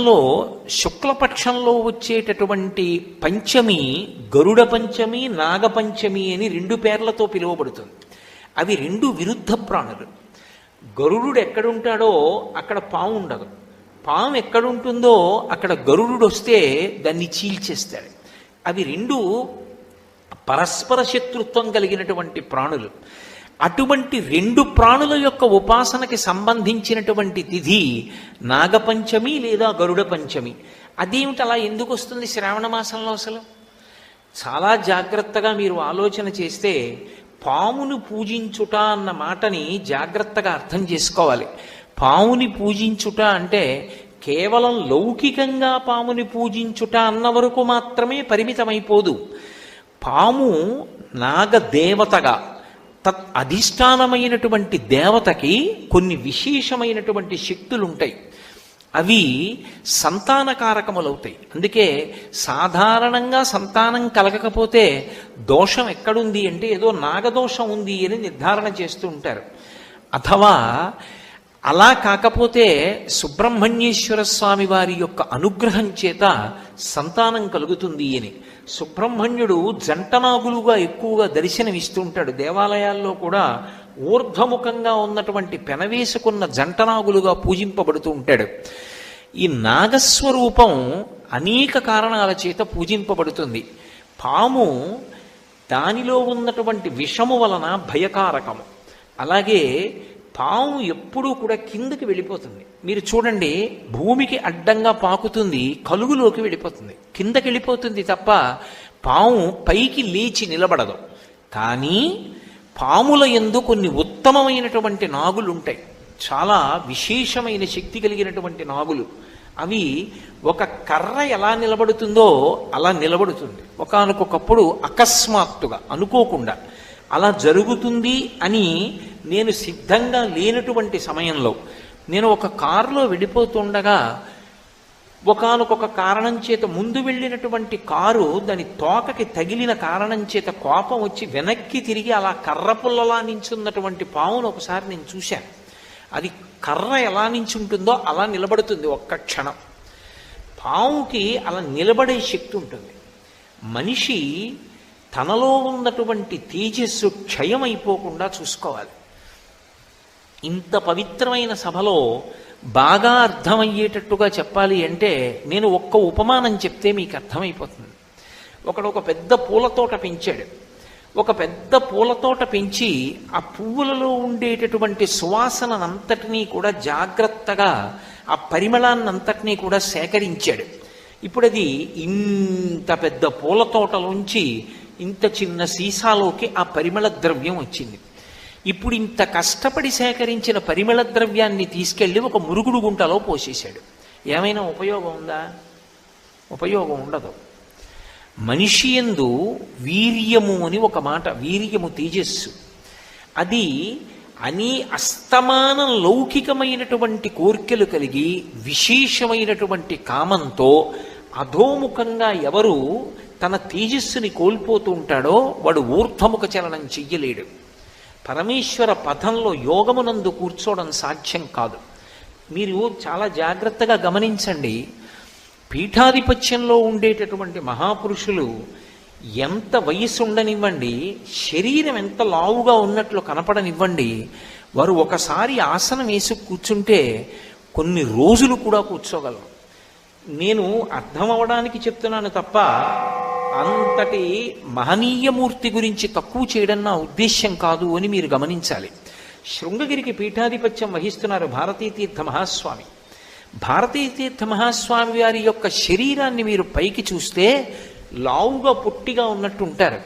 లో శుక్లపక్షంలో వచ్చేటటువంటి పంచమి గరుడ పంచమి నాగపంచమి అని రెండు పేర్లతో పిలువబడుతుంది. అవి రెండు విరుద్ధ ప్రాణులు. గరుడు ఎక్కడుంటాడో అక్కడ పాము ఉండదు. పాము ఎక్కడుంటుందో అక్కడ గరుడు వస్తే దాన్ని చీల్చేస్తాడు. అవి రెండు పరస్పర శత్రుత్వం కలిగినటువంటి ప్రాణులు. అటువంటి రెండు ప్రాణుల యొక్క ఉపాసనకి సంబంధించినటువంటి తిథి నాగపంచమి లేదా గరుడ పంచమి. అదేమిటి అలా ఎందుకు వస్తుంది శ్రావణ మాసంలో అసలు? చాలా జాగ్రత్తగా మీరు ఆలోచన చేస్తే పామును పూజించుట అన్న మాటని జాగ్రత్తగా అర్థం చేసుకోవాలి. పాముని పూజించుట అంటే కేవలం లౌకికంగా పాముని పూజించుట అన్న వరకు మాత్రమే పరిమితమైపోదు. పాము నాగదేవతగా తత్ అధిష్టానమైనటువంటి దేవతకి కొన్ని విశేషమైనటువంటి శక్తులు ఉంటాయి అవి సంతానకారకములవుతాయి. అందుకే సాధారణంగా సంతానం కలగకపోతే దోషం ఎక్కడుంది అంటే ఏదో నాగదోషం ఉంది అని నిర్ధారణ చేస్తూ ఉంటారు. అథవా అలా కాకపోతే సుబ్రహ్మణ్యేశ్వర స్వామి వారి యొక్క అనుగ్రహం చేత సంతానం కలుగుతుంది అని. సుబ్రహ్మణ్యుడు జంటనాగులుగా ఎక్కువగా దర్శనమిస్తుంటాడు. దేవాలయాల్లో కూడా ఊర్ధ్వముఖంగా ఉన్నటువంటి పెనవేసుకున్న జంటనాగులుగా పూజింపబడుతూ ఉంటాడు. ఈ నాగస్వరూపం అనేక కారణాల చేత పూజింపబడుతుంది. పాము దానిలో ఉన్నటువంటి విషము వలన భయకారకము. అలాగే పాము ఎప్పుడూ కూడా కిందకి వెళ్ళిపోతుంది. మీరు చూడండి భూమికి అడ్డంగా పాకుతుంది కలుగులోకి వెళ్ళిపోతుంది. కిందకి వెళ్ళిపోతుంది తప్ప పాము పైకి లేచి నిలబడదు. కానీ పాముల ఎందు కొన్ని ఉత్తమమైనటువంటి నాగులు ఉంటాయి చాలా విశేషమైన శక్తి కలిగినటువంటి నాగులు. అవి ఒక కర్ర ఎలా నిలబడుతుందో అలా నిలబడుతుంది. ఒకనకొకప్పుడు అకస్మాత్తుగా అనుకోకుండా అలా జరుగుతుంది అని నేను సిద్ధంగా లేనటువంటి సమయంలో నేను ఒక కారులో వెళ్ళిపోతుండగా ఒకనొక కారణం చేత ముందు వెళ్ళినటువంటి కారు దాని తోకకి తగిలిన కారణం చేత కోపం వచ్చి వెనక్కి తిరిగి అలా కర్ర పుల్లలా నించున్నటువంటి పావును ఒకసారి నేను చూశాను. అది కర్ర ఎలా నించుంటుందో అలా నిలబడుతుంది ఒక్క క్షణం. పావుకి అలా నిలబడే శక్తి ఉంటుంది. మనిషి తనలో ఉన్నటువంటి తేజస్సు క్షయమైపోకుండా చూసుకోవాలి. ఇంత పవిత్రమైన సభలో బాగా అర్థమయ్యేటట్టుగా చెప్పాలి అంటే నేను ఒక్క ఉపమానం చెప్తే మీకు అర్థమైపోతుంది. ఒకడు ఒక పెద్ద పూలతోట పెంచాడు. ఒక పెద్ద పూలతోట పెంచి ఆ పువ్వులలో ఉండేటటువంటి సువాసనంతటినీ కూడా జాగ్రత్తగా ఆ పరిమళాన్నంతటినీ కూడా సేకరించాడు. ఇప్పుడు అది ఇంత పెద్ద పూలతోటలోంచి ఇంత చిన్న సీసాలోకి ఆ పరిమళ ద్రవ్యం వచ్చింది. ఇప్పుడు ఇంత కష్టపడి సేకరించిన పరిమళ ద్రవ్యాన్ని తీసుకెళ్ళి ఒక మురుగుడు గుంటలో పోసేశాడు. ఏమైనా ఉపయోగం ఉందా? ఉపయోగం ఉండదు. మనిషి ఎందు వీర్యము అని ఒక మాట వీర్యము తేజస్సు. అది అని అస్తమానం లౌకికమైనటువంటి కోర్కెలు కలిగి విశేషమైనటువంటి కామంతో అధోముఖంగా ఎవరు తన తేజస్సుని కోల్పోతూ ఉంటాడో వాడు ఊర్ధముఖ చలనం చెయ్యలేడు. పరమేశ్వర పథంలో యోగమునందు కూర్చోవడం సాధ్యం కాదు. మీరు చాలా జాగ్రత్తగా గమనించండి. పీఠాధిపత్యంలో ఉండేటటువంటి మహాపురుషులు ఎంత వయసు ఉండనివ్వండి శరీరం ఎంత లావుగా ఉన్నట్లు కనపడనివ్వండి వారు ఒకసారి ఆసనం వేసి కూర్చుంటే కొన్ని రోజులు కూడా కూర్చోగలరు. నేను అర్థం అవడానికి చెప్తున్నాను తప్ప అంతటి మహనీయమూర్తి గురించి తక్కువ చేయడం నా ఉద్దేశ్యం కాదు అని మీరు గమనించాలి. శృంగగిరికి పీఠాధిపత్యం వహిస్తున్నారు భారతీతీర్థ మహాస్వామి. భారతీతీర్థ మహాస్వామి వారి యొక్క శరీరాన్ని మీరు పైకి చూస్తే లావుగా పొట్టిగా ఉన్నట్టు ఉంటారు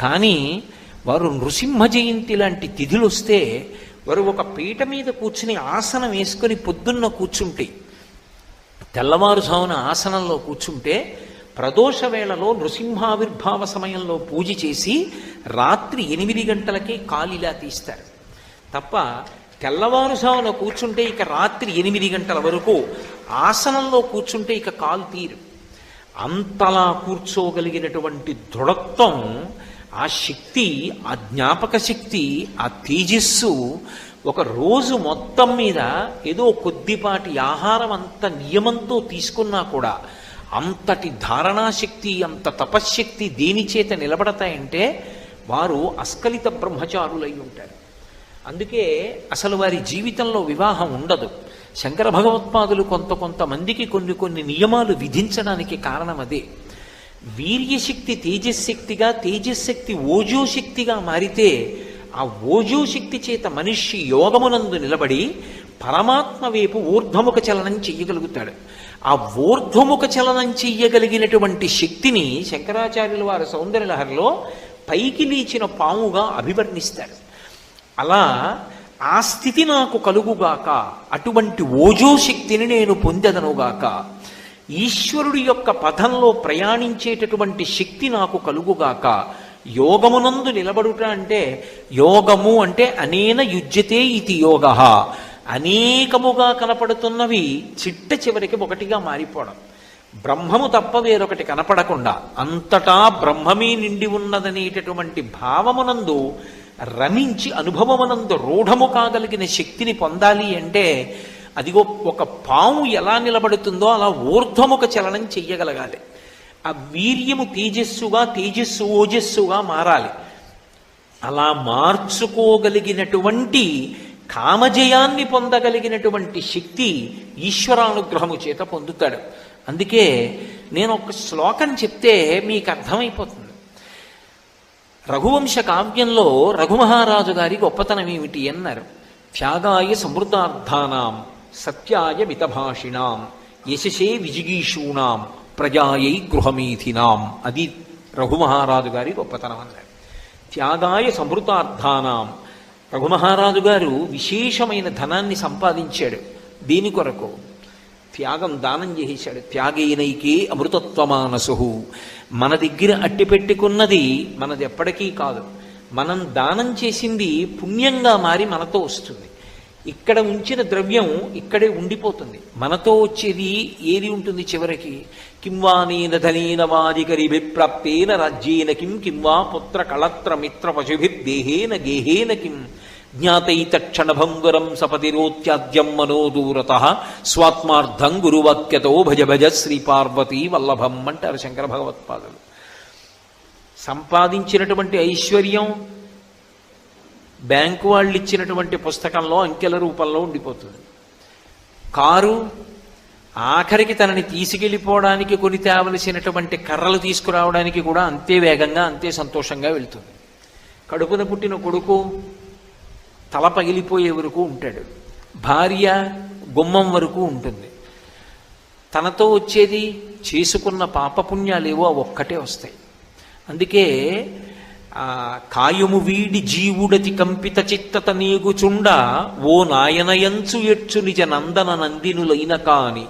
కానీ వారు నృసింహ జయంతి లాంటి తిథులు వస్తే వారు ఒక పీట మీద కూర్చుని ఆసనం వేసుకొని పొద్దున్న కూర్చుంటే తెల్లవారుజామున ఆసనంలో కూర్చుంటే ప్రదోష వేళలో నృసింహావిర్భావ సమయంలో పూజ చేసి రాత్రి ఎనిమిది గంటలకే కాలిలా తీస్తారు. తప్ప తెల్లవారుజామున కూర్చుంటే ఇక రాత్రి ఎనిమిది గంటల వరకు ఆసనంలో కూర్చుంటే ఇక కాలు తీరు. అంతలా కూర్చోగలిగినటువంటి దృఢత్వం ఆ శక్తి ఆ జ్ఞాపక శక్తి ఆ తేజస్సు ఒక రోజు మొత్తం మీద ఏదో కొద్దిపాటి ఆహారం అంత నియమంతో తీసుకున్నా కూడా అంతటి ధారణాశక్తి అంత తపశ్శక్తి దేని చేత నిలబడతాయంటే వారు అస్కలిత బ్రహ్మచారులై ఉంటారు. అందుకే అసలు వారి జీవితంలో వివాహం ఉండదు. శంకర భగవత్పాదులు కొంత కొంతమందికి కొన్ని కొన్ని నియమాలు విధించడానికి కారణం అదే. వీర్యశక్తి తేజశక్తిగా తేజశక్తి ఓజోశక్తిగా మారితే ఆ ఓజోశక్తి చేత మనిషి యోగమునందు నిలబడి పరమాత్మ వైపు ఊర్ధ్వముఖ చలనం చెయ్యగలుగుతాడు. ఆ ఊర్ధ్వముఖ చలనం చెయ్యగలిగినటువంటి శక్తిని శంకరాచార్యుల వారి సౌందర్యలహరిలో పైకి లేచిన పాముగా అభివర్ణిస్తారు. అలా ఆ స్థితి నాకు కలుగుగాక అటువంటి ఓజో శక్తిని నేను పొందెదనుగాక ఈశ్వరుడి యొక్క పథంలో ప్రయాణించేటటువంటి శక్తి నాకు కలుగుగాక యోగమునందు నిలబడుట అంటే యోగము అంటే అనేన యుజ్యతే ఇది యోగ అనేకముగా కనపడుతున్నవి చిట్ట చివరికి ఒకటిగా మారిపోవడం. బ్రహ్మము తప్ప వేరొకటి కనపడకుండా అంతటా బ్రహ్మమే నిండి ఉన్నదనేటటువంటి భావమునందు రమించి అనుభవమునందు రూఢము కాగలిగిన శక్తిని పొందాలి అంటే అదిగో ఒక పాము ఎలా నిలబడుతుందో అలా ఊర్ధ్వముఖ చలనం చెయ్యగలగాలి. ఆ వీర్యము తేజస్సుగా తేజస్సు ఓజస్సుగా మారాలి. అలా మార్చుకోగలిగినటువంటి కామజయాన్ని పొందగలిగినటువంటి శక్తి ఈశ్వరానుగ్రహము చేత పొందుతాడు. అందుకే నేను ఒక శ్లోకం చెప్తే మీకు అర్థమైపోతుంది. రఘువంశ కావ్యంలో రఘుమహారాజు గారి గొప్పతనం ఏమిటి అన్నారు. త్యాగాయ సమృద్ధార్థానాం సత్యాయ మితభాషిణాం యశసే విజిగీషూణాం ప్రజాయై గృహమీథినాం. అది రఘుమహారాజు గారి గొప్పతనం అన్నారు. త్యాగాయ సమృతార్థానాం రఘుమహారాజు గారు విశేషమైన ధనాన్ని సంపాదించాడు. దీని కొరకు త్యాగం దానం చేసేశాడు త్యాగేనైకే అమృతత్వమానసు మన దగ్గర అట్టి పెట్టుకున్నది మనది ఎప్పటికీ కాదు. మనం దానం చేసింది పుణ్యంగా మారి మనతో వస్తుంది. ఇక్కడ ఉంచిన ద్రవ్యం ఇక్కడే ఉండిపోతుంది. మనతో వచ్చేది ఏది ఉంటుంది చివరికి? కింవానీన ధనీన వాదికరి విప్రాప్తేన రాజ్యేన కిం కింవా పుత్ర కళత్ర మిత్ర పశుభిర్దేహేన గేహేన కిం. జ్ఞాతైతక్షణభంగురం సపతిరోత్యాద్యం మనోదూరత. స్వాత్మార్థం గురువాక్యతో భజ భజ శ్రీ పార్వతీ వల్లభం అంటారు శంకర భగవత్పాదులు. సంపాదించినటువంటి ఐశ్వర్యం బ్యాంకు వాళ్ళు ఇచ్చినటువంటి పుస్తకంలో అంకెల రూపంలో ఉండిపోతుంది. కారు ఆఖరికి తనని తీసుకెళ్ళిపోవడానికి కొని తేవలసినటువంటి కర్రలు తీసుకురావడానికి కూడా అంతే వేగంగా అంతే సంతోషంగా వెళ్తుంది. కడుపున పుట్టిన కొడుకు తల పగిలిపోయే వరకు ఉంటాడు. భార్య గుమ్మం వరకు ఉంటుంది. తనతో వచ్చేది చేసుకున్న పాపపుణ్యాలేవో ఒక్కటే వస్తాయి. అందుకే ఆ కాయము వీడి జీవుడతి కంపిత చిత్తత నీగుచుండ ఓ నాయనయంచు ఎచ్చు నిజ నందన నందినులైన కాని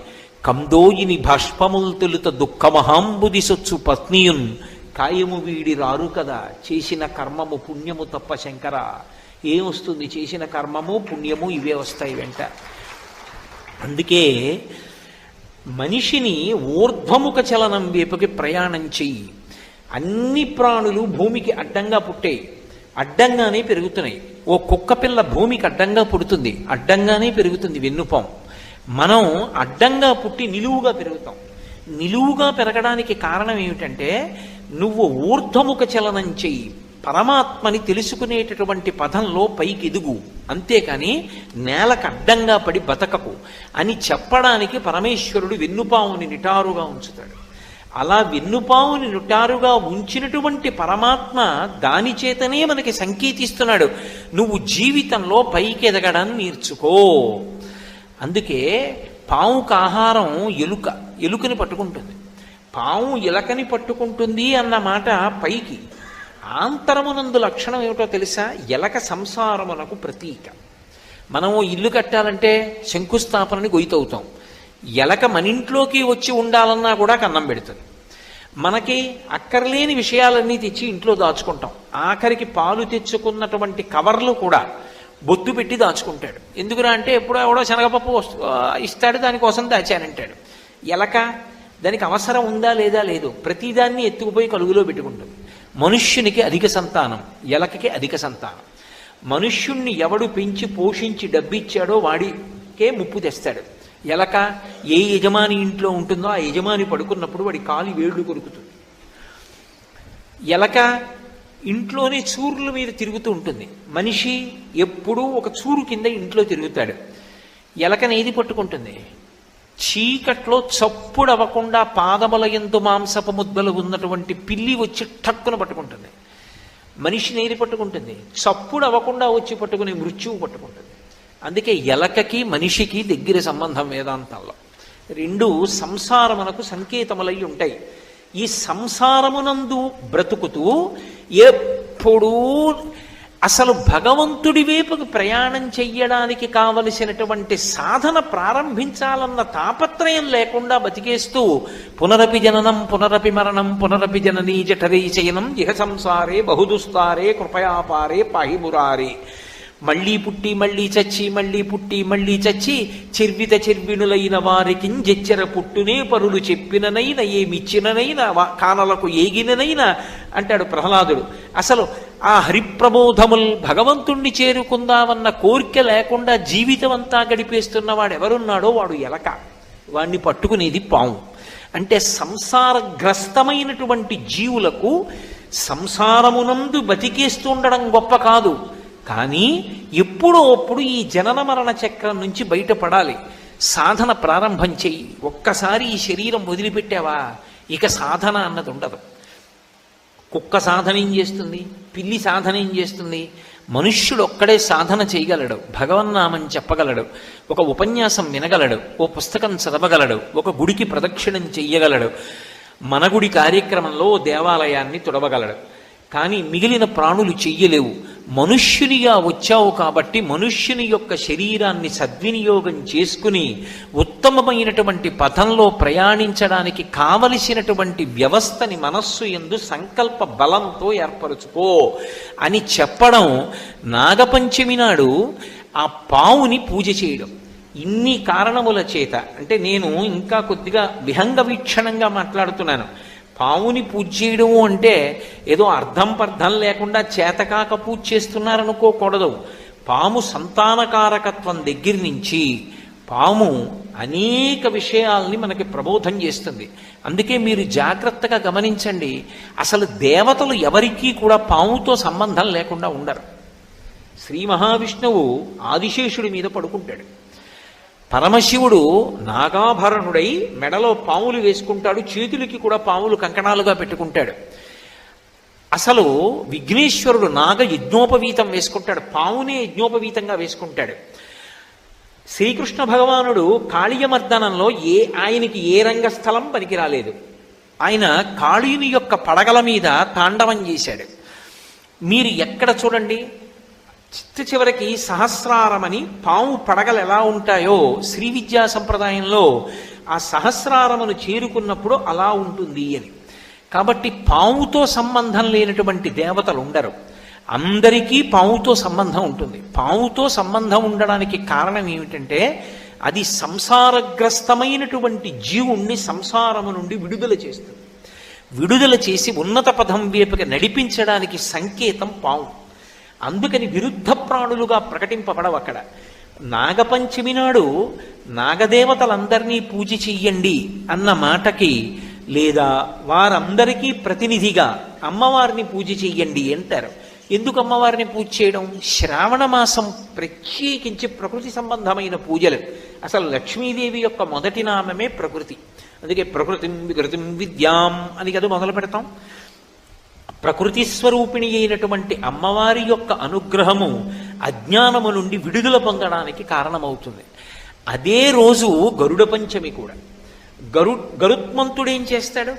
కందోయిని భాష్పముల్ తొలుత దుఃఖమహాంబుది సొచ్చు పత్నియున్. కాయము వీడి రారు కదా చేసిన కర్మము పుణ్యము తప్ప శంకర. ఏమొస్తుంది చేసిన కర్మము పుణ్యము ఇవే వస్తాయి వెంట. అందుకే మనిషిని ఊర్ధ్వముఖ చలనం వైపుకి ప్రయాణం చెయ్యి. అన్ని ప్రాణులు భూమికి అడ్డంగా పుట్టాయి అడ్డంగానే పెరుగుతున్నాయి. ఓ కుక్క పిల్ల భూమికి అడ్డంగా పుడుతుంది అడ్డంగానే పెరుగుతుంది వెన్నుపాం. మనం అడ్డంగా పుట్టి నిలువుగా పెరుగుతాం. నిలువుగా పెరగడానికి కారణం ఏమిటంటే నువ్వు ఊర్ధముఖ చలనం చెయ్యి పరమాత్మని తెలుసుకునేటటువంటి పదంలో పైకి ఎదుగు అంతేకాని నేలకు అడ్డంగా పడి బతకకు. అని చెప్పడానికి పరమేశ్వరుడు వెన్నుపాముని నిటారుగా ఉంచుతాడు. అలా వెన్నుపావుని నుటారుగా ఉంచినటువంటి పరమాత్మ దాని చేతనే మనకి సంకేతిస్తున్నాడు. నువ్వు జీవితంలో పైకి ఎదగడాన్ని నేర్చుకో. అందుకే పావుకు ఆహారం ఎలుక ఎలుకని పట్టుకుంటుంది. పాము ఎలకని పట్టుకుంటుంది అన్న మాట పైకి. ఆంతరమునందు లక్షణం ఏమిటో తెలుసా? ఎలక సంసారమునకు ప్రతీక. మనము ఇల్లు కట్టాలంటే శంకుస్థాపనని గొయ్యతవుతాం. ఎలక మన ఇంట్లోకి వచ్చి ఉండాలన్నా కూడా కన్నం పెడుతుంది. మనకి అక్కర్లేని విషయాలన్నీ తెచ్చి ఇంట్లో దాచుకుంటాం. ఆఖరికి పాలు తెచ్చుకున్నటువంటి కవర్లు కూడా బొత్తు పెట్టి దాచుకుంటాడు. ఎందుకురా అంటే ఎప్పుడో ఎవడో శనగపప్పు ఇస్తాడు దానికోసం దాచానంటాడు. ఎలక దానికి అవసరం ఉందా లేదా లేదు ప్రతిదాన్ని ఎత్తుకుపోయి కలుగులో పెట్టుకుంటుంది. మనుష్యునికి అధిక సంతానం ఎలకకి అధిక సంతానం. మనుష్యుణ్ణి ఎవడు పెంచి పోషించి డబ్బిచ్చాడో వాడికే ముప్పు తెస్తాడు. ఎలక ఏ యజమాని ఇంట్లో ఉంటుందో ఆ యజమాని పడుకున్నప్పుడు వాడి కాలి వేళ్ళు కొరుకుతుంది. ఎలక ఇంట్లోనే చూరుల మీద తిరుగుతూ ఉంటుంది. మనిషి ఎప్పుడూ ఒక చూరు కింద ఇంట్లో తిరుగుతాడు. ఎలకనేది పట్టుకుంటుంది? చీకట్లో చప్పుడు అవ్వకుండా పాదముల ఎందు మాంసపు ముద్దలు ఉన్నటువంటి పిల్లి వచ్చి టక్కున పట్టుకుంటుంది. మనిషిని ఏది పట్టుకుంటుంది? చప్పుడు అవ్వకుండా వచ్చి పట్టుకునే మృత్యువు పట్టుకుంటుంది. అందుకే ఎలకకి మనిషికి దగ్గర సంబంధం వేదాంతంలో. రెండు సంసారమునకు సంకేతములై ఉంటాయి. ఈ సంసారమునందు బ్రతుకుతూ ఎప్పుడూ అసలు భగవంతుడి వైపుకు ప్రయాణం చెయ్యడానికి కావలసినటువంటి సాధన ప్రారంభించాలన్న తాపత్రయం లేకుండా బతికేస్తూ పునరపి జననం పునరపి మరణం పునరపి జననీ జఠరీ చయనం ఇహ సంసారే బహుదుస్తారే కృపయాపారే పాహిమురారే. మళ్ళీ పుట్టి మళ్ళీ చచ్చి మళ్ళీ పుట్టి మళ్ళీ చచ్చి చెర్విత చెర్వినులైన వారికి జెచ్చర పుట్టునే పరులు చెప్పిననైనా ఏమిచ్చిననైనా వా- కానలకు ఏగిననైనా అంటాడు ప్రహ్లాదుడు. అసలు ఆ హరిప్రబోధముల్ భగవంతుణ్ణి చేరుకుందామన్న కోరిక లేకుండా జీవితం అంతా గడిపేస్తున్నవాడు ఎవరున్నాడో వాడు ఎలక. వాణ్ణి పట్టుకునేది పాము. అంటే సంసారగ్రస్తమైనటువంటి జీవులకు సంసారమునందు బతికేస్తుండడం గొప్ప కాదు. కానీ ఎప్పుడో అప్పుడు ఈ జనన మరణ చక్రం నుంచి బయటపడాలి. సాధన ప్రారంభం చెయ్యి. ఒక్కసారి ఈ శరీరం వదిలిపెట్టావా? ఇక సాధన అన్నది ఉండదు. కుక్క సాధన ఏం చేస్తుంది? పిల్లి సాధన ఏం చేస్తుంది? మనుష్యుడు ఒక్కడే సాధన చేయగలడు. భగవన్నామం చెప్పగలడు. ఒక ఉపన్యాసం వినగలడు. ఓ పుస్తకం చదవగలడు. ఒక గుడికి ప్రదక్షిణం చెయ్యగలడు. మన గుడి కార్యక్రమంలో దేవాలయాన్ని తుడవగలడు. కానీ మిగిలిన ప్రాణులు చెయ్యలేవు. మనుష్యునిగా వచ్చావు కాబట్టి మనుష్యుని యొక్క శరీరాన్ని సద్వినియోగం చేసుకుని ఉత్తమమైనటువంటి పథంలో ప్రయాణించడానికి కావలసినటువంటి వ్యవస్థని మనస్సు ఎందు సంకల్ప బలంతో ఏర్పరచుకో అని చెప్పడం నాగపంచమి నాడు ఆ పావుని పూజ చేయడం. ఇన్ని కారణముల చేత అంటే నేను ఇంకా కొద్దిగా విహంగ వీక్షణంగా మాట్లాడుతున్నాను. పావుని పూజ చేయడము అంటే ఏదో అర్థం పర్థం లేకుండా చేతకాక పూజ చేస్తున్నారనుకోకూడదు. పాము సంతానకారకత్వం దగ్గర నుంచి పాము అనేక విషయాల్ని మనకి ప్రబోధం చేస్తుంది. అందుకే మీరు జాగ్రత్తగా గమనించండి. అసలు దేవతలు ఎవరికీ కూడా పాముతో సంబంధం లేకుండా ఉండరు. శ్రీ మహావిష్ణువు ఆదిశేషుడి మీద పడుకుంటాడు. పరమశివుడు నాగాభరణుడై మెడలో పాములు వేసుకుంటాడు చేతులకి కూడా పాములు కంకణాలుగా పెట్టుకుంటాడు. అసలు విఘ్నేశ్వరుడు నాగ యజ్ఞోపవీతం వేసుకుంటాడు పావునే యజ్ఞోపవీతంగా వేసుకుంటాడు. శ్రీకృష్ణ భగవానుడు కాళీయమర్దనంలో ఏ ఆయనకి ఏ రంగస్థలం పనికిరాలేదు. ఆయన కాళీని యొక్క పడగల మీద తాండవం చేశాడు. మీరు ఎక్కడ చూడండి? చిత్త చివరికి సహస్రారమని పాము పడగలు ఎలా ఉంటాయో శ్రీ విద్యా సంప్రదాయంలో ఆ సహస్రారమును చేరుకున్నప్పుడు అలా ఉంటుంది అని. కాబట్టి పాముతో సంబంధం లేనటువంటి దేవతలు ఉండరు. అందరికీ పాముతో సంబంధం ఉంటుంది. పాముతో సంబంధం ఉండడానికి కారణం ఏమిటంటే అది సంసారగ్రస్తమైనటువంటి జీవుణ్ణి సంసారము నుండి విడుదల చేస్తుంది. విడుదల చేసి ఉన్నత పదం వైపుకి నడిపించడానికి సంకేతం పాము. అందుకని విరుద్ధ ప్రాణులుగా ప్రకటింపబడవు అక్కడ నాగపంచమి నాడు నాగదేవతలందరినీ పూజ చెయ్యండి అన్న మాటకి లేదా వారందరికీ ప్రతినిధిగా అమ్మవారిని పూజ చెయ్యండి అంటారు. ఎందుకు అమ్మవారిని పూజ చేయడం? శ్రావణ మాసం ప్రత్యేకించి ప్రకృతి సంబంధమైన పూజలు. అసలు లక్ష్మీదేవి యొక్క మొదటి నామమే ప్రకృతి. అందుకే ప్రకృతిం వికృతిం విద్యాం అని కదా మొదలు పెడతాం. ప్రకృతి స్వరూపిణి అయినటువంటి అమ్మవారి యొక్క అనుగ్రహము అజ్ఞానము నుండి విడుదల పొందడానికి కారణమవుతుంది. అదే రోజు గరుడ పంచమి కూడా. గరు గరుత్మంతుడు ఏం చేస్తాడు?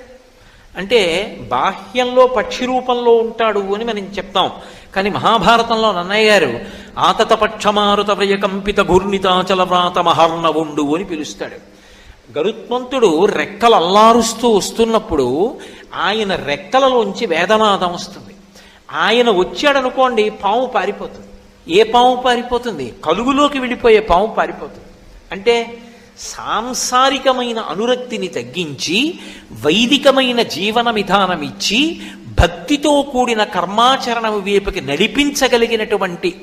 అంటే బాహ్యంలో పక్షి రూపంలో ఉంటాడు అని మనం చెప్తాం. కానీ మహాభారతంలో నన్నయ్య గారు ఆతత పక్షమారుత వ్రయకంపిత ఘూర్ణితాచల వ్రాత మహర్ణవుండు అని పిలుస్తాడు. గరుత్మంతుడు రెక్కలు అల్లారుస్తూ వస్తున్నప్పుడు ఆయన రెక్కలలోంచి వేదనాదం వస్తుంది. ఆయన వచ్చాడనుకోండి పాము పారిపోతుంది. ఏ పాము పారిపోతుంది? కలుగులోకి వెళ్ళిపోయే పాము పారిపోతుంది. అంటే సాంసారికమైన అనురక్తిని తగ్గించి వైదికమైన జీవన విధానం ఇచ్చి భక్తితో కూడిన కర్మాచరణ వైపుకి నడిపించగలిగినటువంటి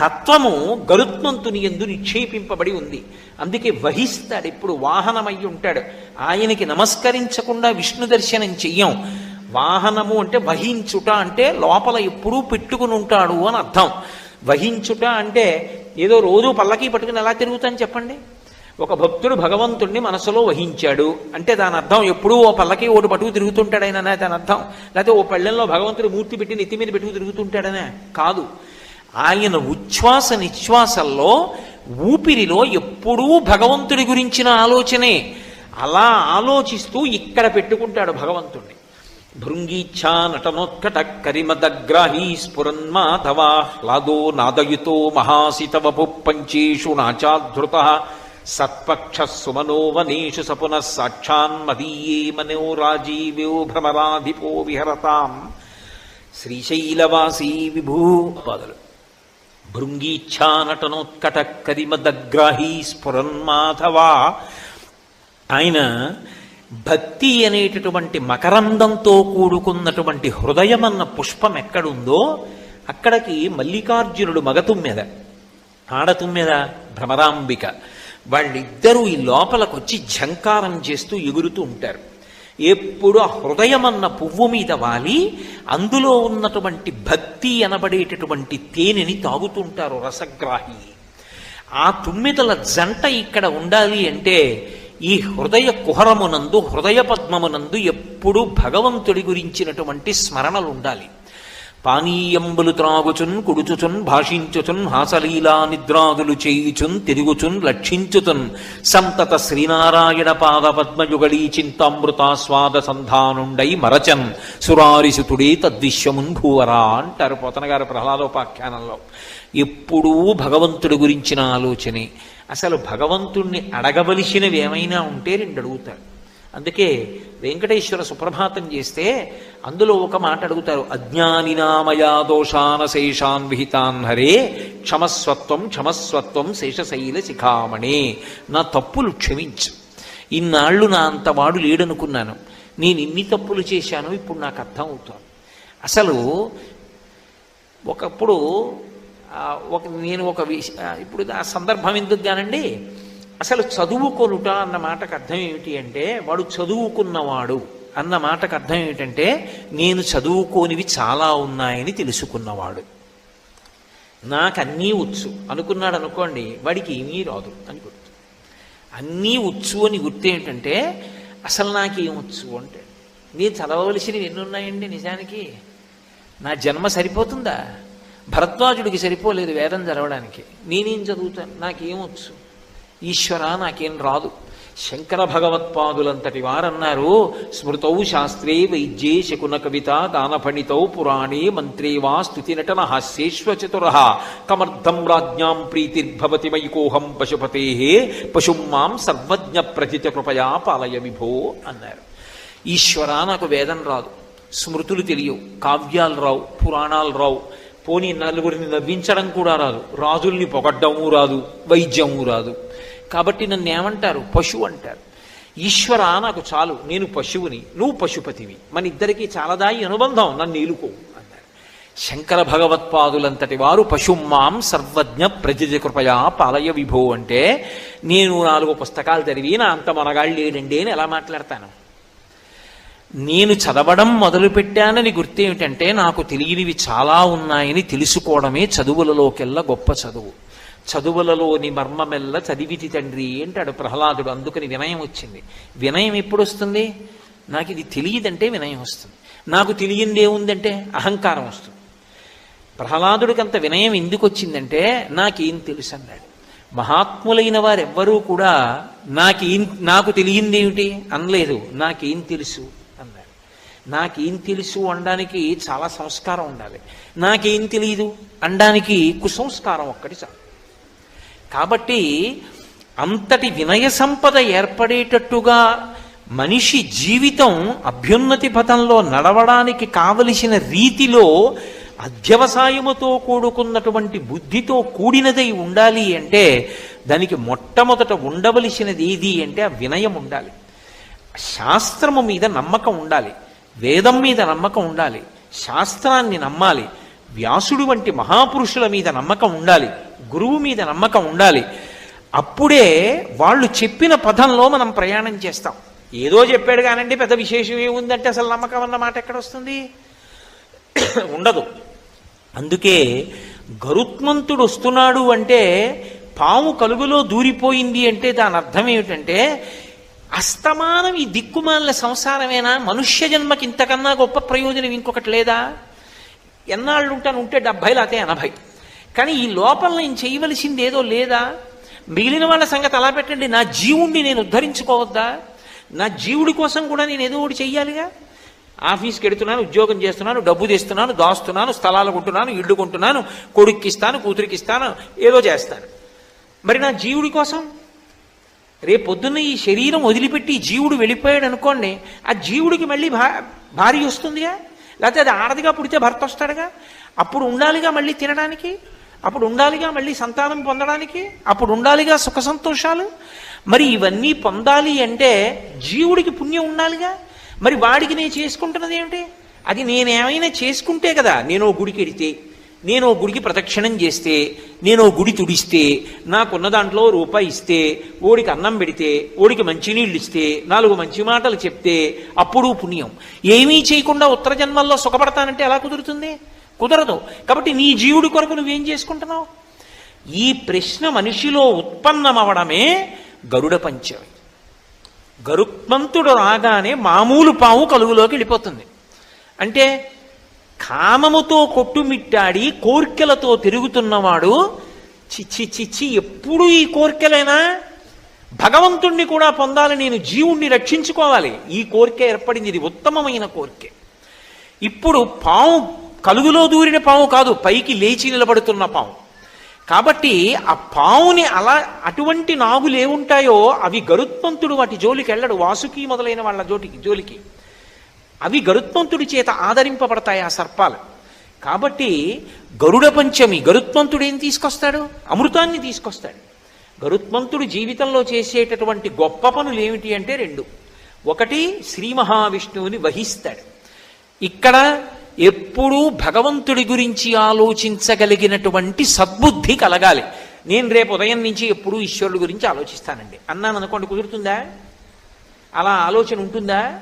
తత్వము గరుత్మంతుని ఎందు నిక్షేపింపబడి ఉంది. అందుకే వహిస్తాడు ఇప్పుడు వాహనమై ఉంటాడు. ఆయనకి నమస్కరించకుండా విష్ణు దర్శనం చెయ్యం. వాహనము అంటే వహించుట అంటే లోపల ఎప్పుడూ పెట్టుకుని ఉంటాడు అని అర్థం. వహించుట అంటే ఏదో రోజు పల్లకి పట్టుకుని ఎలా తిరుగుతాను చెప్పండి? ఒక భక్తుడు భగవంతుణ్ణి మనసులో వహించాడు. అంటే దాని అర్థం ఎప్పుడూ ఓ పల్లకి ఓటు పట్టుకు తిరుగుతుంటాడైనా దాని అర్థం. లేకపోతే ఓ పళ్ళెంలో భగవంతుడు మూర్తి పెట్టి నెత్తి మీద పెట్టుకు తిరుగుతుంటాడనే కాదు. ఆయన ఉచ్ఛ్వాస నిశ్వాసల్లో ఊపిరిలో ఎప్పుడూ భగవంతుడి గురించిన ఆలోచనే. అలా ఆలోచిస్తూ ఇక్కడ పెట్టుకుంటాడు భగవంతుణ్ణి. భృంగీచ్ఛా నటనోత్కట కరిమదగ్రాహీ స్ఫురన్మాధవాహ్లాదో నాదయుతో మహాసితవపు పంచేషు నాచాధృత సత్పక్ష సుమనోవనేషు సపున సాక్షాన్మదీయే మనో రాజీవ్యో భ్రమరాధిపో విహరతాం. శ్రీశైలవాసీ విభూ పాదలు భృంగీచ్ఛానటనోత్కట కదిమదగ్రాహీ స్ఫురన్మాధవా ఆయన భక్తి అనేటటువంటి మకరందంతో కూడుకున్నటువంటి హృదయం అన్న పుష్పం ఎక్కడుందో అక్కడికి మల్లికార్జునుడు మగతుమ్మెద ఆడతుమ్మెద భ్రమరాంబిక. వాళ్ళిద్దరూ ఈ లోపలకొచ్చి ఝంకారం చేస్తూ ఎగురుతూ ఉంటారు. ఎప్పుడు ఆ హృదయమన్న పువ్వు మీద వాలి అందులో ఉన్నటువంటి భక్తి అనబడేటటువంటి తేనెని తాగుతుంటారు రసగ్రాహి. ఆ తుమ్మిదల జంట ఇక్కడ ఉండాలి అంటే ఈ హృదయ కుహరమునందు హృదయ పద్మమునందు ఎప్పుడూ భగవంతుడి గురించినటువంటి స్మరణలు ఉండాలి పానీయంబులు త్రాగుచున్ కుడుచుచున్ భాషించుచున్ హాసలీలా నిద్రాదులు చేయుచున్ తిరుగుచున్ లక్షించుచున్ సంతత శ్రీనారాయణ పాద పద్మయుగళీ చింతామృతాస్వాద సంధానుండై మరచన్. సురారిసుతుడే తద్విశ్వమున్ భూవరా అంటారు పోతనగారు ప్రహ్లాదోపాఖ్యానంలో. ఎప్పుడూ భగవంతుడి గురించిన ఆలోచనే. అసలు భగవంతుణ్ణి అడగవలసినవి ఏమైనా ఉంటే రెండు అడుగుతారు అందుకే వెంకటేశ్వర సుప్రభాతం చేస్తే అందులో ఒక మాట అడుగుతారు అజ్ఞానినామయా దోషాన శేషాన్ విహితాన్ హరే క్షమస్వత్వం క్షమస్వత్వం శేషశైల శిఖామణి. నా తప్పులు క్షమించు. ఇన్నాళ్ళు నా అంతవాడు లేడనుకున్నాను. నేను ఇన్ని తప్పులు చేశాను ఇప్పుడు నాకు అర్థం అవుతాను అసలు ఒకప్పుడు ఒక నేను ఒక విష ఇప్పుడు ఆ సందర్భం ఎందుకు కానండి? అసలు చదువుకొనుట అన్న మాటకు అర్థం ఏమిటి అంటే వాడు చదువుకున్నవాడు అన్న మాటకు అర్థం ఏమిటంటే నేను చదువుకోనివి చాలా ఉన్నాయని తెలుసుకున్నవాడు. నాకు అన్నీ వచ్చు. అనుకున్నాడు అనుకోండి వాడికి ఏమీ రాదు అని గుర్తు. అన్నీ వచ్చు అని గుర్తు ఏంటంటే అసలు నాకేమొచ్చు అంటే నేను చదవవలసినవి ఎన్ని ఉన్నాయండి నిజానికి? నా జన్మ సరిపోతుందా? భరద్వాజుడికి సరిపోలేదు వేదం చదవడానికి. నేనేం చదువుతాను? నాకేమొచ్చు ఈశ్వర నాకేం రాదు. శంకర భగవత్పాదులంతటి వారన్నారు స్మృతౌ శాస్త్రే వైద్యే శకున కవిత గానఫణితౌ పురాణే మంత్రే వా స్థుతి నటన హాస్యేశ్వచతుర కమర్థం రాజ్ఞాం ప్రీతిర్భవతి మయికోహం పశుపతే. పశుం మాం సర్వజ్ఞ ప్రతిత కృపయా పాలయ విభో అన్నారు. ఈశ్వర నాకు వేదం రాదు స్మృతులు తెలియవు కావ్యాలు రావు పురాణాలు రావు. పోనీ నలుగురిని నవ్వించడం కూడా రాదు రాజుల్ని పొగడ్డము రాదు వైద్యము రాదు. కాబట్టి నన్ను ఏమంటారు? పశువు అంటారు. ఈశ్వర నాకు చాలు నేను పశువుని నువ్వు పశుపతివి. మన ఇద్దరికి చాలాదాయి అనుబంధం? నన్ను ఏలుకో అన్నారు శంకర భగవత్పాదులంతటి వారు పశుమాం సర్వజ్ఞ ప్రజజ కృపయా పాలయ విభో అంటే నేను నాలుగు పుస్తకాలు చదివి నా అంత మనగాళ్ళు లేడండి అని ఎలా మాట్లాడతాను? నేను చదవడం మొదలుపెట్టానని గుర్తేమిటంటే నాకు తెలియనివి చాలా ఉన్నాయని తెలుసుకోవడమే చదువులలోకెల్లా గొప్ప చదువు. చదువులలోని మర్మమెల్ల చదివితి తండ్రి అంటాడు ప్రహ్లాదుడు. అందుకని వినయం వచ్చింది. వినయం ఎప్పుడు వస్తుంది? నాకు ఇది తెలియదంటే వినయం వస్తుంది. నాకు తెలియంది ఏముందంటే అహంకారం వస్తుంది. ప్రహ్లాదుడికి అంత వినయం ఎందుకు వచ్చిందంటే నాకేం తెలుసు అన్నాడు. మహాత్ములైన వారెవ్వరూ కూడా నాకేం నాకు తెలియంది ఏమిటి? అనలేదు. నాకేం తెలుసు? అన్నాడు. నాకేం తెలుసు అనడానికి చాలా సంస్కారం ఉండాలి. నాకేం తెలియదు అనడానికి కుసంస్కారం ఒక్కటి చాలు. కాబట్టి అంతటి వినయ సంపద ఏర్పడేటట్టుగా మనిషి జీవితం అభ్యున్నతి పథంలో నడవడానికి కావలసిన రీతిలో అధ్యవసాయముతో కూడుకున్నటువంటి బుద్ధితో కూడినదై ఉండాలి అంటే దానికి మొట్టమొదట ఉండవలసినది ఏది అంటే ఆ వినయం ఉండాలి. శాస్త్రము మీద నమ్మకం ఉండాలి. వేదం మీద నమ్మకం ఉండాలి. శాస్త్రాన్ని నమ్మాలి. వ్యాసుడు వంటి మహాపురుషుల మీద నమ్మకం ఉండాలి. గురువు మీద నమ్మకం ఉండాలి. అప్పుడే వాళ్ళు చెప్పిన పదంలో మనం ప్రయాణం చేస్తాం. ఏదో చెప్పాడు కానండి పెద్ద విశేషం ఏముందంటే అసలు నమ్మకం అన్న మాట ఎక్కడ వస్తుంది ఉండదు. అందుకే గరుత్మంతుడు వస్తున్నాడు అంటే పాము కలుగులో దూరిపోయింది అంటే దాని అర్థం ఏమిటంటే అస్తమానం ఈ దిక్కుమాలిన సంసారమేనా? మనుష్య జన్మకి ఇంతకన్నా గొప్ప ప్రయోజనం ఇంకొకటి లేదా? ఎన్నాళ్ళు ఉంటాను ఉంటే డెబ్భై లేకపోతే ఎనభై. కానీ ఈ లోపల నేను చేయవలసింది ఏదో లేదా? మిగిలిన వాళ్ళ సంగతి అలా పెట్టండి. నా జీవుణ్ణి నేను ఉద్ధరించుకోవద్దా? నా జీవుడి కోసం కూడా నేను ఏదో ఒకటి చెయ్యాలిగా? ఆఫీస్కి వెడుతున్నాను ఉద్యోగం చేస్తున్నాను డబ్బు తెస్తున్నాను దాస్తున్నాను స్థలాలు కొంటున్నాను ఇళ్ళు కొంటున్నాను కొడుక్కి ఇస్తాను కూతురికి ఇస్తాను ఏదో చేస్తాను. మరి నా జీవుడి కోసం? రేపు పొద్దున్న ఈ శరీరం వదిలిపెట్టి జీవుడు వెళ్ళిపోయాడు అనుకోండి ఆ జీవుడికి మళ్ళీ భా భార్య వస్తుందిగా? లేకపోతే అది ఆడదిగా పుడితే భర్త వస్తాడుగా? అప్పుడు ఉండాలిగా మళ్ళీ తినడానికి? అప్పుడు ఉండాలిగా మళ్ళీ సంతానం పొందడానికి? అప్పుడు ఉండాలిగా సుఖ సంతోషాలు? మరి ఇవన్నీ పొందాలి అంటే జీవుడికి పుణ్యం ఉండాలిగా? మరి వాడికి నేను చేసుకుంటున్నది ఏమిటి? అది నేనేమైనా చేసుకుంటే కదా నేను ఓ గుడికి ఎడితే నేను ఓ గుడికి ప్రదక్షిణం చేస్తే నేను ఓ గుడి తుడిస్తే నాకున్న దాంట్లో రూపాయి ఇస్తే ఓడికి అన్నం పెడితే ఓడికి మంచినీళ్ళు ఇస్తే నాలుగు మంచి మాటలు చెప్తే అప్పుడు పుణ్యం. ఏమీ చేయకుండా ఉత్తర జన్మల్లో సుఖపడతానంటే ఎలా కుదురుతుంది? కుదరదు. కాబట్టి నీ జీవుడి కొరకు నువ్వేం చేసుకుంటున్నావు? ఈ ప్రశ్న మనిషిలో ఉత్పన్నమవడమే గరుడ పంచమి. గరుత్మంతుడు రాగానే మామూలు పాము కలుగులోకి వెళ్ళిపోతుంది. అంటే కామముతో కొట్టుమిట్టాడి కోర్కెలతో తిరుగుతున్నవాడు చిచ్చి చిచ్చి ఎప్పుడు ఈ కోర్కెలైనా భగవంతుణ్ణి కూడా పొందాలి నేను జీవుణ్ణి రక్షించుకోవాలి. ఈ కోరిక ఏర్పడింది ఇది ఉత్తమమైన కోరిక. ఇప్పుడు పాము కలుగులో దూరిన పాము కాదు పైకి లేచి నిలబడుతున్న పాము. కాబట్టి ఆ పావుని అలా అటువంటి నాగులు ఏముంటాయో అవి గరుత్మంతుడు వాటి జోలికి వెళ్ళడు వాసుకి మొదలైన వాళ్ళ జోటికి జోలికి. అవి గరుత్మంతుడి చేత ఆదరింపబడతాయి ఆ సర్పాలు. కాబట్టి గరుడ పంచమి గరుత్మంతుడు ఏం తీసుకొస్తాడు? అమృతాన్ని తీసుకొస్తాడు. గరుత్మంతుడు జీవితంలో చేసేటటువంటి గొప్ప పనులు ఏమిటి అంటే రెండు. ఒకటి శ్రీ మహావిష్ణువుని వహిస్తాడు. ఇక్కడ ఎప్పుడూ భగవంతుడి గురించి ఆలోచించగలిగినటువంటి సద్బుద్ధి కలగాలి. నేను రేపు ఉదయం నుంచి ఎప్పుడూ ఈశ్వరుడు గురించి ఆలోచిస్తానండి. అన్నాను అనుకోండి కుదురుతుందా? అలా ఆలోచన ఉంటుందా?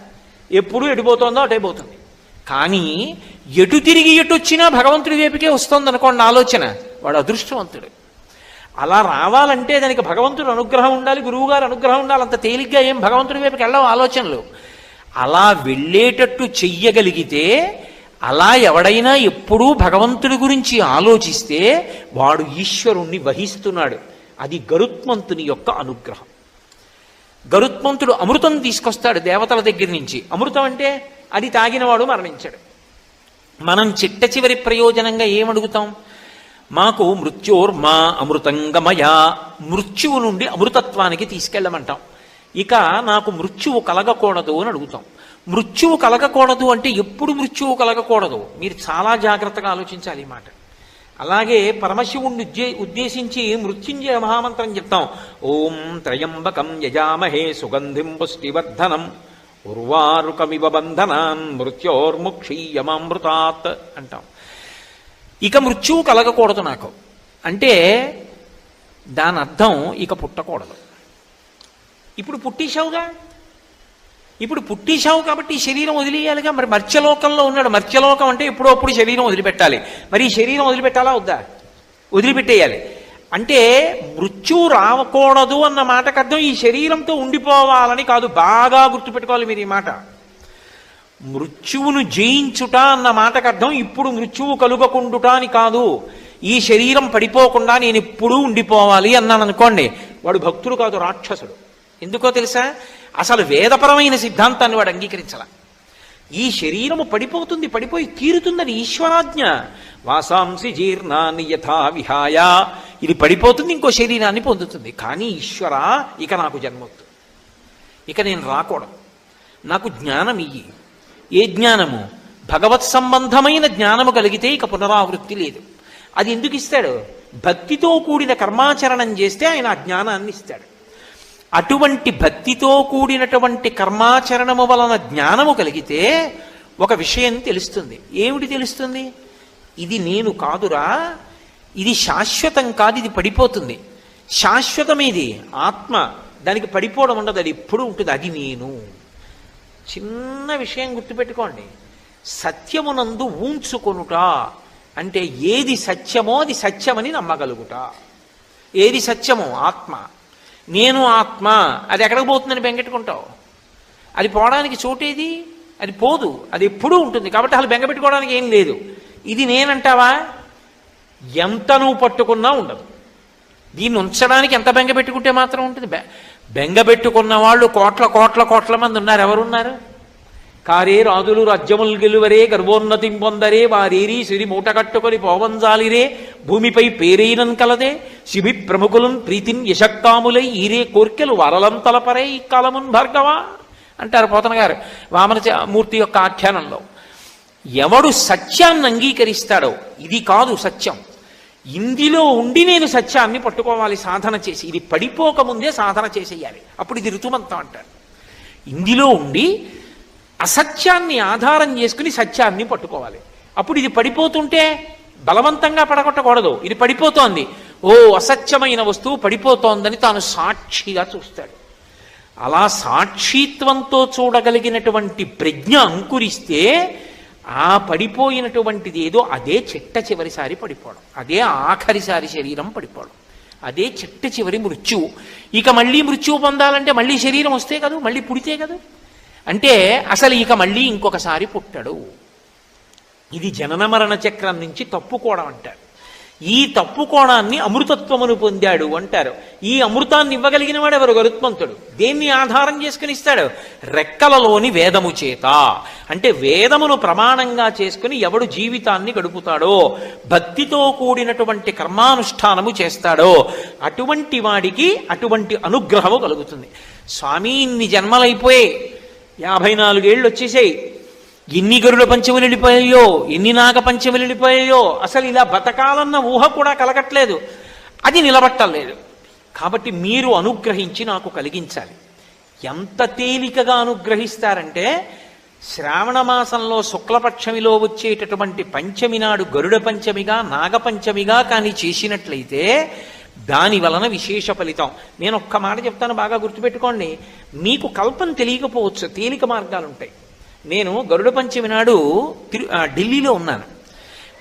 ఎప్పుడు ఎడిపోతుందో అటైపోతుంది కానీ ఎటు తిరిగి ఎటు వచ్చినా భగవంతుడి వైపుకే వస్తుంది అనుకోండి ఆలోచన. వాడు అదృష్టవంతుడు. అలా రావాలంటే దానికి భగవంతుడు అనుగ్రహం ఉండాలి గురువుగారు అనుగ్రహం ఉండాలి. అంత తేలిగ్గా ఏం భగవంతుడి వైపుకి వెళ్ళవు ఆలోచనలు. అలా వెళ్ళేటట్టు చెయ్యగలిగితే అలా ఎవడైనా ఎప్పుడూ భగవంతుడి గురించి ఆలోచిస్తే వాడు ఈశ్వరుణ్ణి వహిస్తున్నాడు. అది గరుత్మంతుని యొక్క అనుగ్రహం. గరుత్మంతుడు అమృతం తీసుకొస్తాడు దేవతల దగ్గర నుంచి. అమృతం అంటే అది తాగినవాడు మరణించాడు. మనం చిట్ట చివరి ప్రయోజనంగా ఏమడుగుతాం మాకు మృత్యోర్మా అమృతంగమయ మృత్యువు నుండి అమృతత్వానికి తీసుకెళ్ళమంటాం. ఇక నాకు మృత్యువు కలగకూడదు అని అడుగుతాం. మృత్యువు కలగకూడదు అంటే ఎప్పుడు మృత్యువు కలగకూడదు? మీరు చాలా జాగ్రత్తగా ఆలోచించాలి ఈ మాట. అలాగే పరమశివుణ్ణి ఉద్దే ఉద్దేశించి మృత్యుంజయ మహామంత్రం చెప్తాం. ఓం త్రయంబకం యజామహే సుగంధిం పుష్టివర్ధనం. ఉర్వారుకమివ బంధనాన్ మృత్యోర్ముక్షీయమామృతాత్ అంటాం. ఇక మృత్యువు కలగకూడదు నాకు. అంటే దాని అర్థం ఇక పుట్టకూడదు. ఇప్పుడు పుట్టేశావుగా? ఇప్పుడు పుట్టించావు కాబట్టి ఈ శరీరం వదిలేయాలిగా. మరి మర్త్యలోకంలో ఉన్నాడు. మర్త్యలోకం అంటే ఎప్పుడో అప్పుడు శరీరం వదిలిపెట్టాలి. మరి ఈ శరీరం వదిలిపెట్టాలా వద్దా? వదిలిపెట్టేయాలి. అంటే మృత్యువు రావకూడదు అన్న మాటకు అర్థం ఈ శరీరంతో ఉండిపోవాలని కాదు. బాగా గుర్తుపెట్టుకోవాలి మీరు ఈ మాట. మృత్యువును జయించుట అన్న మాటకు అర్థం ఇప్పుడు మృత్యువు కలుగకుండుట అని కాదు. ఈ శరీరం పడిపోకుండా నేను ఎప్పుడూ ఉండిపోవాలి అన్నాను అనుకోండి. వాడు భక్తుడు కాదు రాక్షసుడు. ఎందుకో తెలుసా? అసలు వేదపరమైన సిద్ధాంతాన్ని వాడు అంగీకరించాల. ఈ శరీరము పడిపోతుంది పడిపోయి తీరుతుందని ఈశ్వరాజ్ఞ. వాసాంసి జీర్ణాన్ని యథా విహాయ. ఇది పడిపోతుంది ఇంకో శరీరాన్ని పొందుతుంది. కానీ ఈశ్వర ఇక నాకు జన్మొద్దు. ఇక నేను రాకూడదు. నాకు జ్ఞానం ఇయ్యి. ఏ జ్ఞానము? భగవత్ సంబంధమైన జ్ఞానము కలిగితే ఇక పునరావృత్తి లేదు. అది ఎందుకు ఇస్తాడు? భక్తితో కూడిన కర్మాచరణం చేస్తే ఆయన ఆ జ్ఞానాన్ని ఇస్తాడు. అటువంటి భక్తితో కూడినటువంటి కర్మాచరణము వలన జ్ఞానము కలిగితే ఒక విషయం తెలుస్తుంది. ఏమిటి తెలుస్తుంది? ఇది నేను కాదురా. ఇది శాశ్వతం కాదు ఇది పడిపోతుంది. శాశ్వతం ఇది. ఆత్మ దానికి పడిపోవడం ఉండదు అది ఎప్పుడు ఉంటుంది అది నేను. చిన్న విషయం గుర్తుపెట్టుకోండి. సత్యమునందు ఊంచుకొనుట అంటే ఏది సత్యమో అది సత్యమని నమ్మగలుగుట. ఏది సత్యమో? ఆత్మ. నేను ఆత్మ. అది ఎక్కడికి పోతుందని బెంగెట్టుకుంటావు అది పోవడానికి చోటేది? అది పోదు. అది ఎప్పుడూ ఉంటుంది. కాబట్టి అసలు బెంగ పెట్టుకోవడానికి ఏం లేదు. ఇది నేనంటావా? ఎంత నువ్వు పట్టుకున్నా ఉండదు. దీన్ని ఉంచడానికి ఎంత బెంగ పెట్టుకుంటే మాత్రం ఉంటుంది. బె- బెంగ పెట్టుకున్న వాళ్ళు కోట్ల కోట్ల కోట్ల మంది ఉన్నారు. ఎవరున్నారు? కారే రాజులు రాజ్యములు గెలువరే గర్వోన్నతి పొందరే వారేరి సిరి మూట కట్టుకొని పోవంజాలిరే భూమిపై పేరైనన్ కలదే శిబి ప్రముఖులను ప్రీతిన్ యశక్తాములై ఈరే కోర్కెలు వరలం తలపరే ఈ కాలమున్ భార్గవా? అంటారు పోతన గారు వామన మూర్తి యొక్క ఆఖ్యానంలో. ఎవడు సత్యాన్ని అంగీకరిస్తాడో ఇది కాదు సత్యం. ఇందులో ఉండి నేను సత్యాన్ని పట్టుకోవాలి సాధన చేసి ఇది పడిపోకముందే సాధన చేసేయాలి. అప్పుడు ఇది ఋతుమంతం అంటారు. ఇందులో ఉండి అసత్యాన్ని ఆధారం చేసుకుని సత్యాన్ని పట్టుకోవాలి. అప్పుడు ఇది పడిపోతుంటే బలవంతంగా పడగొట్టకూడదు. ఇది పడిపోతోంది. ఓ అసత్యమైన వస్తువు పడిపోతోందని తాను సాక్షిగా చూస్తాడు. అలా సాక్షిత్వంతో చూడగలిగినటువంటి ప్రజ్ఞ అంకురిస్తే ఆ పడిపోయినటువంటిది ఏదో అదే చిట్ట చివరిసారి పడిపోవడం. అదే ఆఖరిసారి శరీరం పడిపోవడం. అదే చిట్ట చివరి మృత్యువు. ఇక మళ్ళీ మృత్యువు పొందాలంటే మళ్ళీ శరీరం వస్తే కదా? మళ్ళీ పుడితే కదా? అంటే అసలు ఇక మళ్ళీ ఇంకొకసారి పుట్టడు. ఇది జనన మరణ చక్రం నుంచి తప్పుకోవడం అంటారు. ఈ తప్పుకోణాన్ని అమృతత్వమును పొందాడు అంటారు. ఈ అమృతాన్ని ఇవ్వగలిగిన వాడు ఎవరు? గరుత్మంతుడు. దేన్ని ఆధారం చేసుకుని ఇస్తాడు? రెక్కలలోని వేదము చేత. అంటే వేదమును ప్రమాణంగా చేసుకుని ఎవడు జీవితాన్ని గడుపుతాడో భక్తితో కూడినటువంటి కర్మానుష్ఠానము చేస్తాడో అటువంటి వాడికి అటువంటి అనుగ్రహము కలుగుతుంది. స్వామి ఇన్ని జన్మలైపోయి యాభై నాలుగేళ్ళు వచ్చేసాయి ఎన్ని గరుడ పంచములు వెళ్ళిపోయాయో ఎన్ని నాగ పంచములు వెళ్ళిపోయాయో అసలు ఇలా బతకాలన్న ఊహ కూడా కలగట్లేదు. అది నిలబట్టలేదు కాబట్టి మీరు అనుగ్రహించి నాకు కలిగించాలి. ఎంత తేలికగా అనుగ్రహిస్తారంటే శ్రావణ మాసంలో శుక్లపక్షమిలో వచ్చేటటువంటి పంచమి నాడు గరుడ పంచమిగా నాగపంచమిగా కానీ చేసినట్లయితే దాని వలన విశేష ఫలితం. నేను ఒక్క మాట చెప్తాను బాగా గుర్తుపెట్టుకోండి. మీకు కల్పన తెలియకపోవచ్చు తేలిక మార్గాలు ఉంటాయి నేను గరుడ పంచమి నాడు తిరు ఢిల్లీలో ఉన్నాను.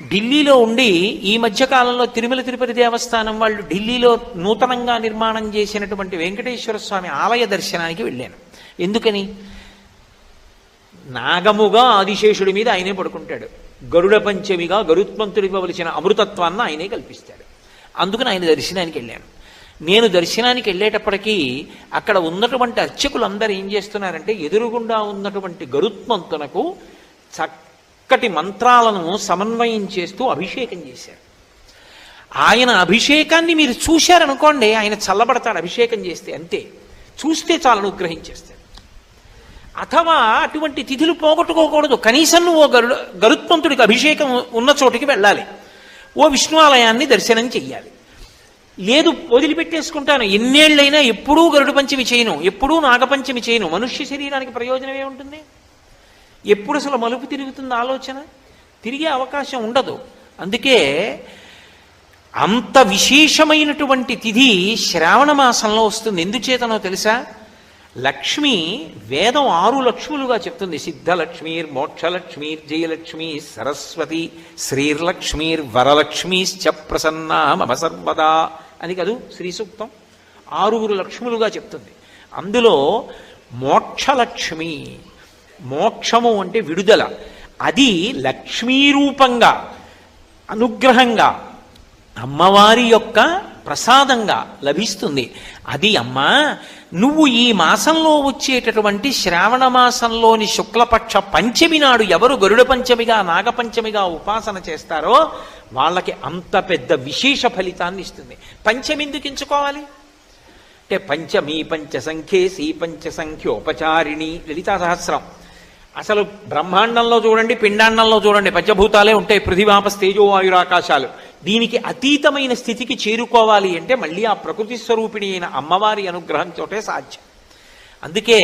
ఢిల్లీలో ఉండి ఈ మధ్యకాలంలో తిరుమల తిరుపతి దేవస్థానం వాళ్ళు ఢిల్లీలో నూతనంగా నిర్మాణం చేసినటువంటి వెంకటేశ్వర స్వామి ఆలయ దర్శనానికి వెళ్ళాను. ఎందుకని? నాగముగా ఆదిశేషుడి మీద ఆయనే పడుకుంటాడు. గరుడ పంచమిగా గరుత్మంతుడివ్వవలసిన అమృతత్వాన్ని ఆయనే కల్పిస్తాడు. అందుకని ఆయన దర్శనానికి వెళ్ళాను. నేను దర్శనానికి వెళ్ళేటప్పటికీ అక్కడ ఉన్నటువంటి అర్చకులందరూ ఏం చేస్తున్నారంటే ఎదురుగుండా ఉన్నటువంటి గరుత్మంతునకు చక్కటి మంత్రాలను సమన్వయం చేస్తూ అభిషేకం చేశారు. ఆయన అభిషేకాన్ని మీరు చూశారనుకోండి ఆయన చల్లబడతాడు అభిషేకం చేస్తే అంతే. చూస్తే చాలు అనుగ్రహించేస్తాడు. అథవా అటువంటి తిథులు పోగొట్టుకోకూడదు. కనీసం నువ్వు ఓ గరుత్మంతుడికి అభిషేకం ఉన్న చోటికి వెళ్ళాలి. ఓ విష్ణు ఆలయాన్ని దర్శనం చెయ్యాలి. లేదు వదిలిపెట్టేసుకుంటాను. ఎన్నేళ్ళైనా ఎప్పుడూ గరుడు పంచమి చేయను. ఎప్పుడూ నాగపంచమి చేయను. మనుష్య శరీరానికి ప్రయోజనం ఏముంటుంది? ఎప్పుడు అసలు మలుపు తిరుగుతుంది ఆలోచన? తిరిగే అవకాశం ఉండదు. అందుకే అంత విశేషమైనటువంటి తిథి శ్రావణ మాసంలో వస్తుంది. ఎందుచేతనో తెలుసా? లక్ష్మి వేదం ఆరు లక్ష్ములుగా చెప్తుంది. సిద్ధలక్ష్మీర్ మోక్షలక్ష్మీర్ జయలక్ష్మి సరస్వతి శ్రీర్లక్ష్మీర్ వరలక్ష్మీశ్చ ప్రసన్న మమ సర్వదా అని కదూ శ్రీ సూక్తం ఆరుగురు లక్ష్ములుగా చెప్తుంది. అందులో మోక్షలక్ష్మి మోక్షము అంటే విడుదల. అది లక్ష్మీరూపంగా అనుగ్రహంగా అమ్మవారి యొక్క ప్రసాదంగా లభిస్తుంది. అది అమ్మా నువ్వు ఈ మాసంలో వచ్చేటటువంటి శ్రావణ మాసంలోని శుక్లపక్ష పంచమి నాడు ఎవరు గరుడ పంచమిగా నాగపంచమిగా ఉపాసన చేస్తారో వాళ్ళకి అంత పెద్ద విశేష ఫలితాన్ని ఇస్తుంది. పంచమి ఎందుకు ఎంచుకోవాలి? అంటే పంచమీ పంచసంఖ్యే సీ పంచ ఉపచారిణి లలితా సహస్రం. అసలు బ్రహ్మాండంలో చూడండి పిండాండంలో చూడండి పంచభూతాలే ఉంటాయి పృథివాపస్ తేజో ఆయురాకాశాలు దీనికి అతీతమైన స్థితికి చేరుకోవాలి అంటే మళ్ళీ ఆ ప్రకృతి స్వరూపిణి అయిన అమ్మవారి అనుగ్రహంతోటే సాధ్యం. అందుకే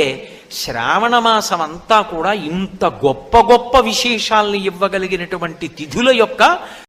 శ్రావణ మాసం అంతా కూడా ఇంత గొప్ప గొప్ప విశేషాల్ని ఇవ్వగలిగినటువంటి తిథుల యొక్క